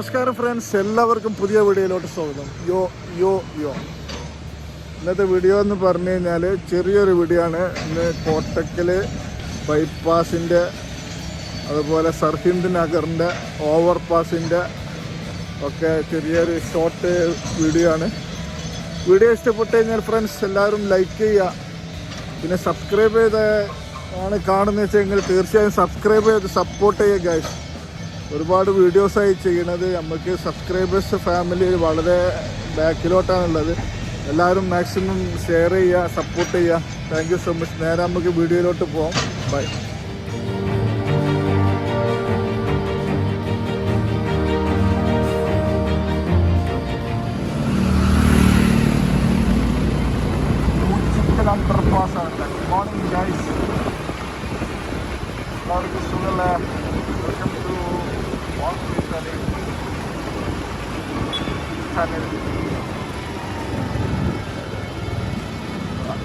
നമസ്കാരം ഫ്രണ്ട്സ് എല്ലാവർക്കും പുതിയ വീഡിയോയിലോട്ട് സ്വാഗതം. യോ യോ യോ. ഇന്നത്തെ വീഡിയോ എന്ന് പറഞ്ഞു കഴിഞ്ഞാൽ ചെറിയൊരു വീഡിയോ ആണ്. ഇന്ന് കോട്ടക്കൽ ബൈപ്പാസിന്റെ അതുപോലെ സർഹിന്ദ് നഗറിന്റെ ഓവർ പാസിന്റെ ഒക്കെ ചെറിയൊരു ഷോർട്ട് വീഡിയോ ആണ്. വീഡിയോ ഇഷ്ടപ്പെട്ട് കഴിഞ്ഞാൽ ഫ്രണ്ട്സ് എല്ലാവരും ലൈക്ക് ചെയ്യുക. പിന്നെ സബ്സ്ക്രൈബ് ചെയ്ത് ആണ് കാണുന്നത് വെച്ചെങ്കിൽ തീർച്ചയായും സബ്സ്ക്രൈബ് ചെയ്ത് സപ്പോർട്ട് ചെയ്യുക ഗൈസ് ഒരുപാട് വീഡിയോസായി ചെയ്യണത് നമുക്ക് സബ്സ്ക്രൈബേഴ്സ് ഫാമിലി വളരെ ബാക്കിലോട്ടാണുള്ളത്. എല്ലാവരും മാക്സിമം ഷെയർ ചെയ്യുക സപ്പോർട്ട് ചെയ്യുക. താങ്ക് സോ മച്ച് നേരെ നമുക്ക് വീഡിയോയിലോട്ട് പോകാം ബൈ മോർണിംഗ് ഗൈസ് എല്ലാവർക്കും സുഖമല്ലേ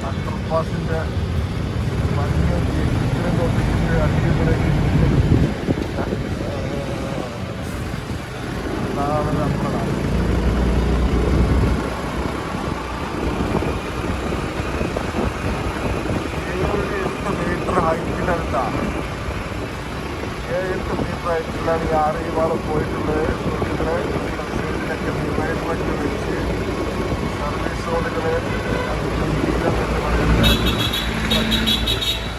안될것 같은데 만약에 그래도 어떻게 안길 보내주시면 나는 아빠라 이걸 위해서 매일 하이킹을 한다. ഹൈറ്റിലാണ് ഈ ആറ് ഈ വാൾ പോയിട്ടുള്ളത് സുഹൃത്തുക്കളെ സൈഡിലൊക്കെ മീൻവൈറ്റ് വെച്ച് സർവീസ് റോഡുകൾ എന്ന് പറയുന്നത്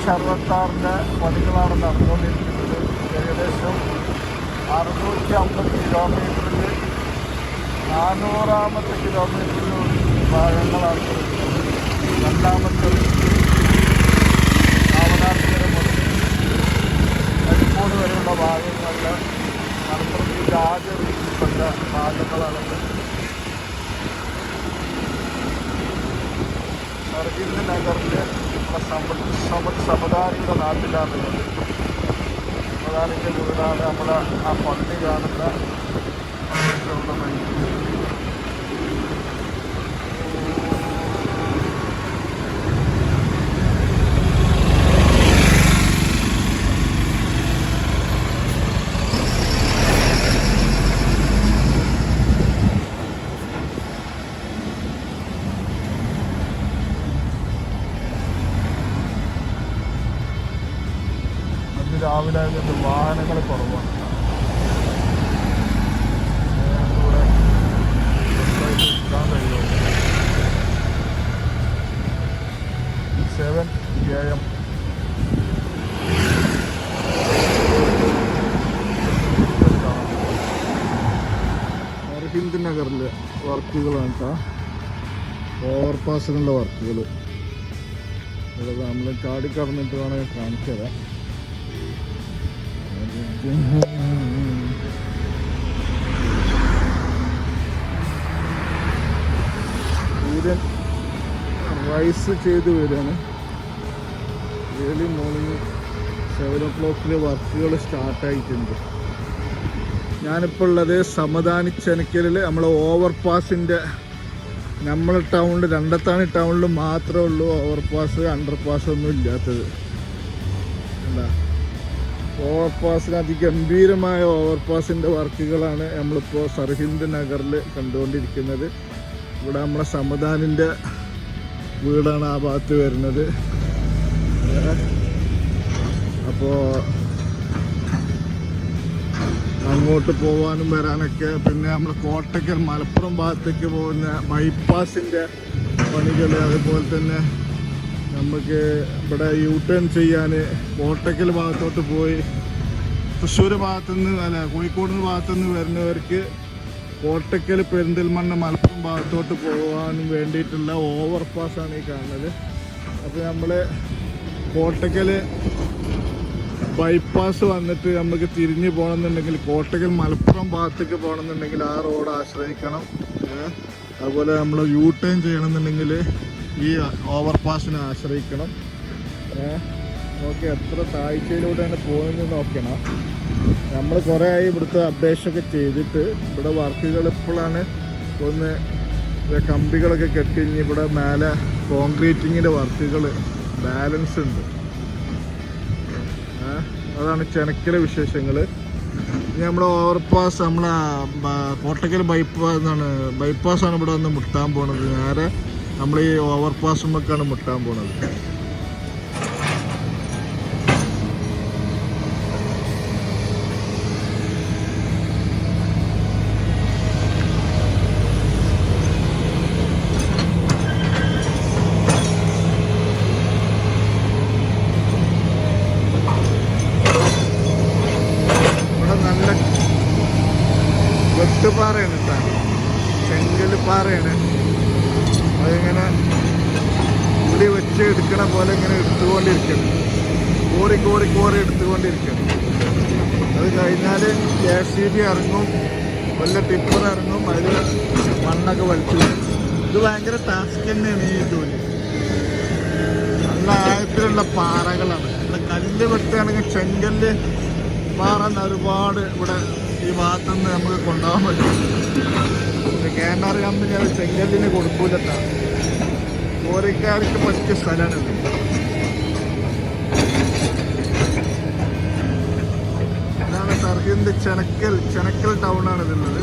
ലക്ഷത്തി അറുപത്താറിന്റെ പണികളാണ് നടന്നുകൊണ്ടിരിക്കുന്നത് ഏകദേശം അറുന്നൂറ്റി അമ്പത് കിലോമീറ്ററിൽ നാനൂറാമത്തെ കിലോമീറ്ററിൽ ഭാഗങ്ങളാണ്. രണ്ടാമത്തെ രാമനാഥപുരം മുതൽ കരിക്കോട് വരെയുള്ള ഭാഗങ്ങളിൽ നടത്തുന്നത് ആദ്യ രീതിയിൽപ്പെട്ട ഭാഗങ്ങളാണത് സർഗീന്ദ് നഗറിലെ നമ്മുടെ സമ്പദ് സമ്പദ് സമദാനിയുടെ നാട്ടിലാണുള്ളത് സമദാനിന്റെ വീടാണ് നമ്മളെ ആ പള്ളി കാണുന്ന അങ്ങോട്ടുള്ള വഴി. രാവിലെ ആയതുകൊണ്ട് വാഹനങ്ങൾ കുറവാണ്. ഇവിടെ കഴിയുമോ സെവൻ എ എം ഹിന്ദ് നഗറിലെ വർക്കുകളാണ് കേട്ടോ ഓവർപാസുകളുടെ വർക്കുകൾ ഇവിടെ നമ്മൾ ചാടിക്കടന്നിട്ട് വേണമെങ്കിൽ കാണിച്ചു തരാം റൈസ് ചെയ്ത് വരികയാണ്. ഏർലി മോർണിംഗ് സെവൻ ഒ ക്ലോക്കിൽ വർക്കുകൾ സ്റ്റാർട്ടായിട്ടുണ്ട് ഞാനിപ്പോൾ ഉള്ളത് സമദാനി ചെനക്കലിൽ നമ്മളെ ഓവർ പാസിന്റെ നമ്മളെ ടൗണിൽ രണ്ടത്താണി ടൗണിൽ മാത്രമേ ഉള്ളൂ ഓവർ പാസ് അണ്ടർ പാസ് ഒന്നും ഇല്ലാത്തത്. എന്താ ഓവർ പാസിന് അതിഗംഭീരമായ ഓവർപാസിന്റെ വർക്കുകളാണ് നമ്മളിപ്പോൾ സർഹിന്ദ് നഗറിൽ കണ്ടുകൊണ്ടിരിക്കുന്നത്. ഇവിടെ നമ്മളെ സമദാനിന്റെ വീടാണ് ആ ഭാഗത്ത് വരുന്നത്. അപ്പോൾ അങ്ങോട്ട് പോകാനും വരാനൊക്കെ പിന്നെ നമ്മൾ കോട്ടക്കൽ മലപ്പുറം ഭാഗത്തേക്ക് പോകുന്ന ബൈപ്പാസിന്റെ പണികൾ അതുപോലെ തന്നെ നമുക്ക് ഇവിടെ യൂ ടേൺ ചെയ്യാൻ കോട്ടക്കൽ ഭാഗത്തോട്ട് പോയി. തൃശ്ശൂർ ഭാഗത്തുനിന്ന് അല്ല കോഴിക്കോട് ഭാഗത്തുനിന്ന് വരുന്നവർക്ക് കോട്ടക്കൽ പെരിന്തൽമണ്ണ മലപ്പുറം ഭാഗത്തോട്ട് പോകാനും വേണ്ടിയിട്ടുള്ള ഓവർ പാസ്സാണ് ഈ കാണുന്നത്. അപ്പോൾ നമ്മൾ കോട്ടക്കൽ ബൈപ്പാസ് വന്നിട്ട് നമുക്ക് തിരിഞ്ഞ് പോകണമെന്നുണ്ടെങ്കിൽ കോട്ടക്കൽ മലപ്പുറം ഭാഗത്തേക്ക് പോകണമെന്നുണ്ടെങ്കിൽ ആ റോഡ് ആശ്രയിക്കണം. അതുപോലെ നമ്മൾ യൂ ടേൺ ചെയ്യണമെന്നുണ്ടെങ്കിൽ ഈ ഓവർ പാസിനെ ആശ്രയിക്കണം. ഓക്കെ എത്ര താഴ്ചയിലൂടെയാണ് പോകുന്നത് നോക്കണം. നമ്മൾ കുറേ ആയി ഇവിടുത്തെ അപ്ഡേഷനൊക്കെ ചെയ്തിട്ട് ഇവിടെ വർക്കുകൾ ഇപ്പോഴാണ് ഒന്ന് കമ്പികളൊക്കെ കെട്ടിഞ്ഞ് ഇവിടെ മേലെ കോൺക്രീറ്റിങ്ങിന്റെ വർക്കുകൾ ബാലൻസ് ഉണ്ട്. അതാണ് ചെനക്കിലെ വിശേഷങ്ങൾ. ഇനി നമ്മൾ ഓവർപാസ് നമ്മളെ കോട്ടക്കൽ ബൈപ്പാസ് ബൈപ്പാസാണ് ഇവിടെ വന്ന് മുട്ടാൻ പോണത്. നേരെ നമ്മൾ ഈ ഓവർപാസുമൊക്കെയാണ് മുട്ടാൻ പോണത് ഇവിടെ നല്ല വെട്ടുപാറയാണ് കേട്ടോ ചെങ്കൽ പാറയാണ് അതിങ്ങനെ ഉള്ളി വെച്ച് എടുക്കണ പോലെ ഇങ്ങനെ എടുത്തുകൊണ്ടിരിക്കണം കോറി കോറി കോറി എടുത്തുകൊണ്ടിരിക്കണം അത് കഴിഞ്ഞാൽ കെ സി ബി ഇറങ്ങും. വല്ല ടിപ്പർ ഇറങ്ങും. അതിൽ മണ്ണൊക്കെ വലിച്ചു ഇത് ഭയങ്കര ടാസ്ക് തന്നെയാണ് ഈ ജോലി. നല്ല ആഴത്തിലുള്ള പാറകളാണ്. നല്ല കല്ല് വെട്ടുകയാണെങ്കിൽ ചെങ്കല്ല് പാറ ഒരുപാട് ഇവിടെ ഈ ഭാഗത്തുനിന്ന് നമുക്ക് കൊണ്ടുപോകാൻ പറ്റും. കേന്നാർ കമ്പനി അത് ചെങ്കല്ലിന് കൊടുക്കൂലട്ടാ കോറിക്കാർക്ക് പറ്റിയ സ്ഥലമാണിത് ഇതാണ് സർഹിന്ദ് ചെനക്കൽ ചെനക്കൽ ടൗൺ ആണ് ഇതുള്ളത്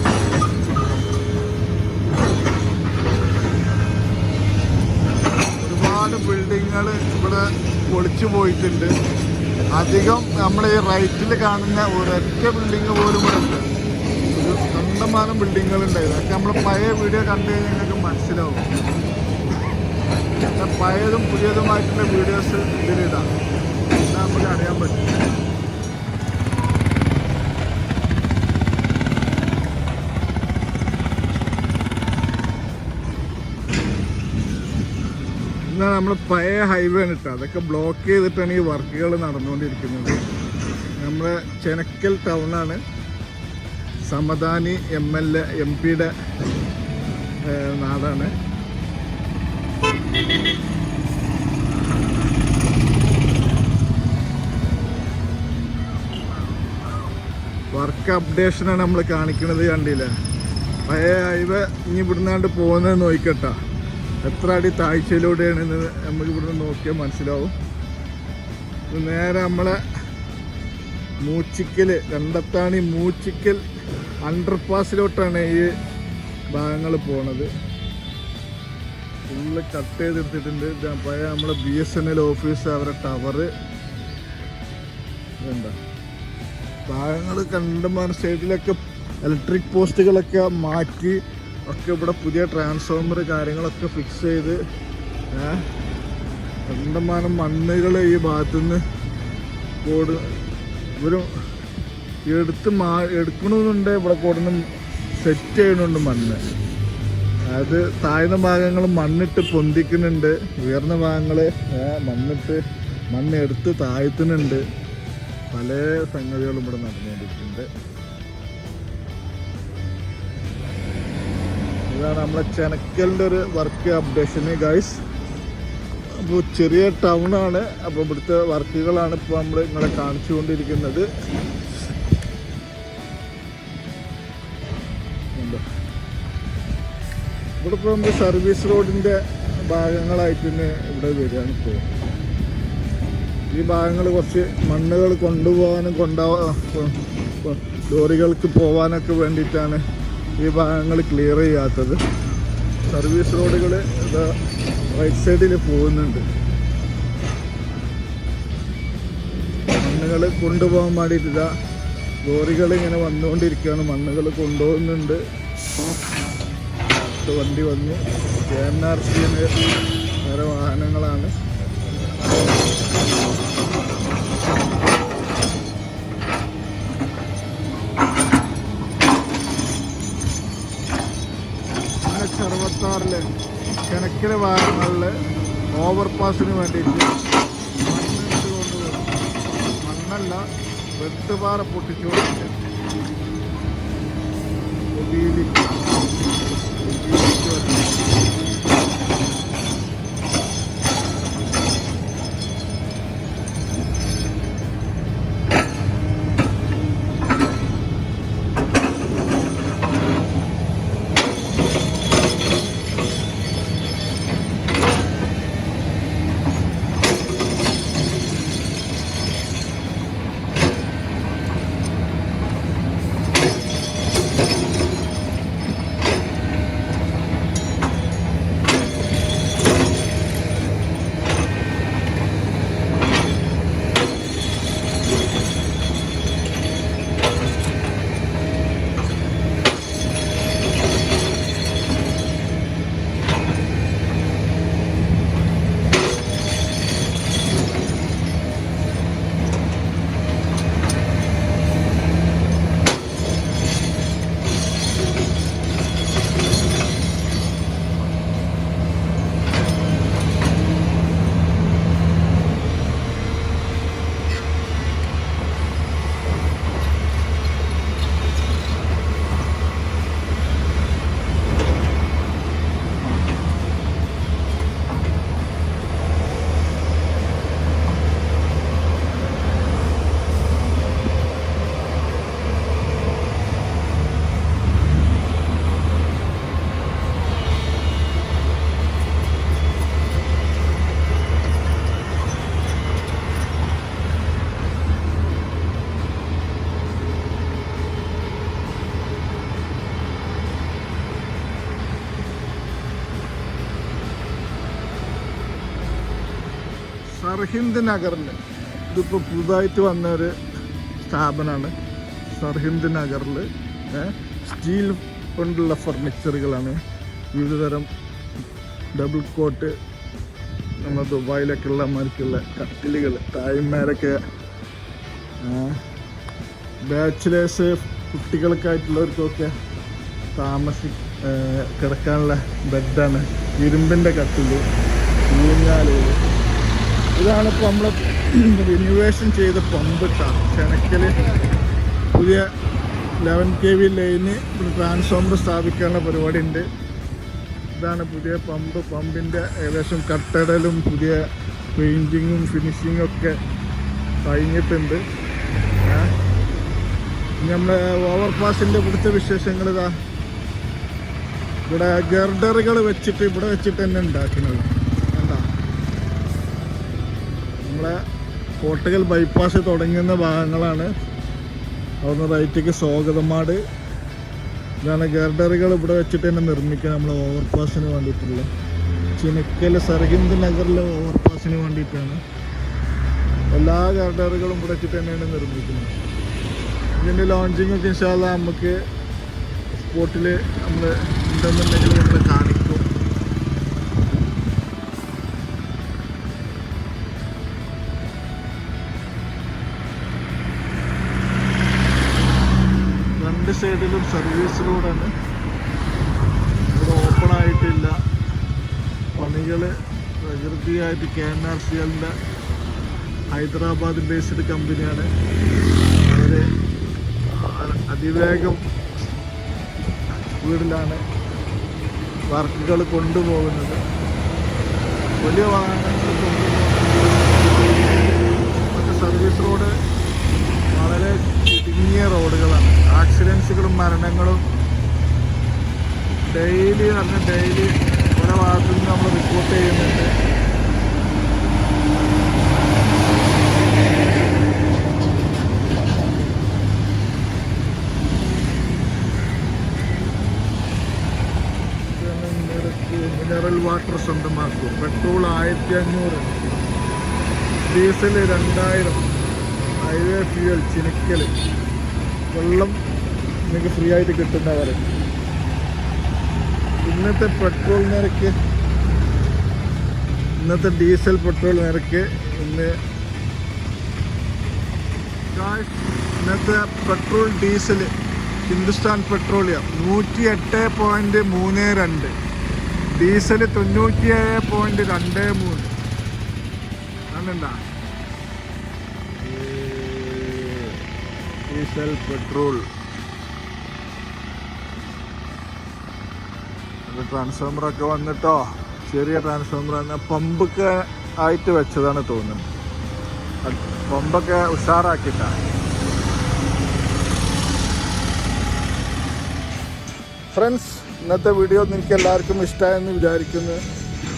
ഒരുപാട് ബിൽഡിങ്ങുകൾ ഇവിടെ പൊളിച്ചു പോയിട്ടുണ്ട്. അധികം നമ്മുടെ ഈ റൈറ്റിൽ കാണുന്ന ഒരൊറ്റ ബിൽഡിങ് പോലും ഇവിടെ ഉണ്ട് ഒരു കണ്ടമാനം ബിൽഡിങ്ങുകൾ ഉണ്ട് അതൊക്കെ നമ്മൾ പഴയ വീഡിയോ കണ്ടു കഴിഞ്ഞാൽ നിങ്ങൾക്ക് മനസ്സിലാവും. പഴയതും പുതിയതുമായിട്ടുള്ള വീഡിയോസ് ഇതിലിടാം നമുക്ക് അറിയാൻ പറ്റും. എന്നാൽ നമ്മൾ പഴയ ഹൈവേ ആണ് അതൊക്കെ ബ്ലോക്ക് ചെയ്തിട്ടാണ് ഈ വർക്കുകൾ നടന്നുകൊണ്ടിരിക്കുന്നത്. നമ്മുടെ ചെനക്കൽ ടൗണാണ് Samadani M L A M പിയുടെ നാടാണ്. വർക്ക് അപ്ഡേഷനാണ് നമ്മൾ കാണിക്കുന്നത് കണ്ടില്ലേ? പഴയ ഹൈവേ ഇനി ഇവിടുന്നാണ്ട് പോകുന്നത് നോക്കട്ട എത്ര അടി താഴ്ചയിലൂടെയാണെന്ന് നമുക്ക് ഇവിടുന്ന് നോക്കിയാൽ മനസ്സിലാവും. നേരെ നമ്മളെ മൂച്ചിക്കൽ രണ്ടത്താണി മൂച്ചിക്കൽ അണ്ടർപാസിലോട്ടാണ് ഈ ഭാഗങ്ങൾ പോണത്. ഫുള്ള് കട്ട് ചെയ്തെടുത്തിട്ടുണ്ട് പഴയ നമ്മുടെ B S N L office അവരെ ടവറ് എന്താ ഭാഗങ്ങൾ കണ്ടമാന സൈഡിലൊക്കെ ഇലക്ട്രിക് പോസ്റ്റുകളൊക്കെ മാറ്റി ഒക്കെ ഇവിടെ പുതിയ ട്രാൻസ്ഫോമർ കാര്യങ്ങളൊക്കെ ഫിക്സ് ചെയ്ത് കണ്ടമാനം മണ്ണുകൾ ഈ ഭാഗത്തുനിന്ന് കോട് ഇവരും എടുത്ത് മാ എടുക്കണമെന്നുണ്ട് ഇവിടെ കൊടുന്ന് സെറ്റ് ചെയ്യണമുണ്ട് മണ്ണ്. അത് താഴ്ന്ന ഭാഗങ്ങൾ മണ്ണിട്ട് പൊന്തിക്കുന്നുണ്ട്. ഉയർന്ന ഭാഗങ്ങൾ മണ്ണിട്ട് മണ്ണെടുത്ത് താഴ്ത്തുന്നുണ്ട്. പല സംഗതികളും ഇവിടെ നടന്നുകൊണ്ടിരിക്കുന്നുണ്ട്. ഇതാണ് നമ്മളെ ചെനക്കലിന്റെ ഒരു വർക്ക് അപ്ഡേഷന് ഗൈസ് അപ്പോൾ ചെറിയ ടൗണാണ് അപ്പോൾ ഇവിടുത്തെ വർക്കുകളാണ് ഇപ്പോൾ നമ്മൾ നിങ്ങളെ കാണിച്ചുകൊണ്ടിരിക്കുന്നത്. ഇവിടെ ഇപ്പോൾ നമ്മൾ സർവീസ് റോഡിന്റെ ഭാഗങ്ങളായിട്ട് തന്നെ ഇവിടെ വരികയാണ് ഇപ്പോൾ ഈ ഭാഗങ്ങൾ കുറച്ച് മണ്ണുകൾ കൊണ്ടുപോകാനും കൊണ്ടാ ലോറികൾക്ക് പോകാനൊക്കെ വേണ്ടിയിട്ടാണ് ഈ ഭാഗങ്ങൾ ക്ലിയർ ചെയ്യാത്തത്. സർവീസ് റോഡുകൾ റൈറ്റ് സൈഡിൽ പോകുന്നുണ്ട്. മണ്ണുകൾ കൊണ്ടുപോകാൻ വേണ്ടിയിട്ടില്ല ലോറികൾ ഇങ്ങനെ വന്നുകൊണ്ടിരിക്കുകയാണ്. മണ്ണുകൾ കൊണ്ടുപോകുന്നുണ്ട്. തൊട്ട് വണ്ടി വന്നു. കെ എൻ ആർ സി വേറെ വാഹനങ്ങളാണ്. അറുപത്താറിൽ കിണക്കിലെ ഭാഗങ്ങളിൽ ഓവർപാസിന് വേണ്ടിയിട്ട് മണ്ണിട്ട് മണ്ണല്ല വെട്ടുപാറ പൊട്ടിച്ചു കൊടുത്തിട്ട് സർഹിന്ദ് നഗറിൽ ഇതിപ്പോൾ പുതുതായിട്ട് വന്ന ഒരു സ്ഥാപനമാണ് സർഹിന്ദ് നഗറിൽ സ്റ്റീൽ കൊണ്ടുള്ള ഫർണിച്ചറുകളാണ്. വിവിധ തരം ഡബിൾ കോട്ട് നമ്മൾ ദുബായിലൊക്കെ ഉള്ള മാർക്കുള്ള കട്ടിലുകൾ തായ്മാരൊക്കെ. ബാച്ചിലേഴ്സ് കുട്ടികൾക്കായിട്ടുള്ളവർക്കൊക്കെ താമസി കിടക്കാനുള്ള ബെഡാണ്. ഇരുമ്പിന്റെ കട്ടിൽ ഊഞ്ഞാലുകൾ ഇതാണ് ഇപ്പോൾ നമ്മൾ റിന്യൂവേഷൻ ചെയ്ത പമ്പ് ചെനക്കൽ പുതിയ ലെവൻ കെ വി ലൈന് ട്രാൻസ്ഫോമർ സ്ഥാപിക്കാനുള്ള പരിപാടി ഉണ്ട് ഇതാണ് പുതിയ പമ്പ് പമ്പിന്റെ ഏകദേശം കട്ടടലും പുതിയ പെയിന്റിങ്ങും ഫിനിഷിങ്ങും ഒക്കെ കഴിഞ്ഞിട്ടുണ്ട്. നമ്മുടെ ഓവർ പാസിന്റെ ഇവിടുത്തെ വിശേഷങ്ങൾ ഇതാ. ഇവിടെ ഗർഡറുകൾ വെച്ചിട്ട് ഇവിടെ വെച്ചിട്ട് തന്നെ ഉണ്ടാക്കുന്നത് നമ്മളെ കോട്ടകൽ ബൈപ്പാസ് തുടങ്ങുന്ന ഭാഗങ്ങളാണ്. അവിടുന്ന് റൈറ്റേക്ക് സ്വാഗതമാട്. ഇതാണ് ഗർഡറുകൾ ഇവിടെ വെച്ചിട്ട് തന്നെ നിർമ്മിക്കുക നമ്മൾ ഓവർപാസിന് വേണ്ടിയിട്ടുള്ള. ചിനക്കൽ സർഹിന്ദ് നഗറിലെ ഓവർപാസിന് വേണ്ടിയിട്ടാണ്. എല്ലാ ഗർഡറുകളും ഇവിടെ വെച്ചിട്ട് തന്നെയാണ് നിർമ്മിക്കുന്നത്. ഇതിന്റെ ലോഞ്ചിങ് ഒക്കെ ഇൻഷാല്ല നമുക്ക് സ്പോട്ടിൽ നമ്മൾ ഉണ്ടെന്നുണ്ടെങ്കിൽ നമ്മൾ കാണിക്കും സൈഡിലും സർവീസ് റോഡാണ് ഇവിടെ ഓപ്പൺ ആയിട്ടില്ല. പണികൾ പ്രകൃതിയായിട്ട് കെ എൻ ആർ സി എല്ലിന്റെ ഹൈദരാബാദ് ബേസ്ഡ് കമ്പനിയാണ് അവർ അതിവേഗം വീടിലാണ് വർക്കുകൾ കൊണ്ടുപോകുന്നത്. വലിയ വാഹനങ്ങൾ കൊണ്ടുപോകുന്നത് സർവീസ് റോഡ് വളരെ ഇടുങ്ങിയ റോഡുകളാണ്. ആക്സിഡൻസുകളും മരണങ്ങളും ഡെയിലി പറഞ്ഞ ഡെയിലി പല ഭാഗത്തു നിന്ന് നമ്മൾ റിപ്പോർട്ട് ചെയ്യുന്നുണ്ട്. Mineral water സ്വന്തമാക്കും. പെട്രോൾ ആയിരത്തി അഞ്ഞൂറ് ഡീസൽ രണ്ടായിരം. ഹൈവേ ഫ്യൂൽ ചിനിക്കൽ വെള്ളം നിങ്ങൾക്ക് ഫ്രീ ആയിട്ട് കിട്ടുന്ന പോലെ ഇന്നത്തെ പെട്രോൾ നിരക്ക് ഇന്നത്തെ ഡീസൽ പെട്രോൾ നിരക്ക് ഇന്ന് ഇന്നത്തെ പെട്രോൾ ഡീസൽ ഹിന്ദുസ്ഥാൻ പെട്രോളിയം നൂറ്റി എട്ട് പോയിന്റ് മൂന്ന് രണ്ട്. ഡീസൽ തൊണ്ണൂറ്റി ഏഴ് പോയിന്റ് രണ്ട് മൂന്ന്. കണ്ടുണ്ടാ ഡീസൽ പെട്രോൾ ട്രാൻസ്ഫോമറൊക്കെ വന്നിട്ടോ? ചെറിയ ട്രാൻസ്ഫോമർ പമ്പൊക്കെ ആയിട്ട് വെച്ചതാണ് തോന്നുന്നത് പമ്പൊക്കെ ഉഷാറാക്കിയിട്ടാണ്. ഫ്രണ്ട്സ് ഇന്നത്തെ വീഡിയോ നിങ്ങൾക്ക് എല്ലാവർക്കും ഇഷ്ടമായെന്ന് വിചാരിക്കുന്നു.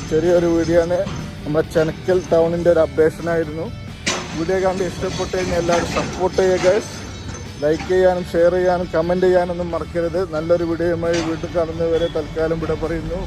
ചെറിയൊരു വീഡിയോ ആണ്. നമ്മുടെ ചെനക്കൽ ടൗണിന്റെ ഒരു അപ്ഡേഷനായിരുന്നു വീഡിയോ കണ്ട് ഇഷ്ടപ്പെട്ട് കഴിഞ്ഞാൽ എല്ലാവരും സപ്പോർട്ട് ചെയ്യുക ഗൈസ് ലൈക്ക് ചെയ്യാനും ഷെയർ ചെയ്യാനും കമന്റ് ചെയ്യാനൊന്നും മറക്കരുത്. നല്ലൊരു വീഡിയോയുമായി വീട്ടിൽ കാണുന്നവരെ തൽക്കാലം ഇവിടെ പറയുന്നു.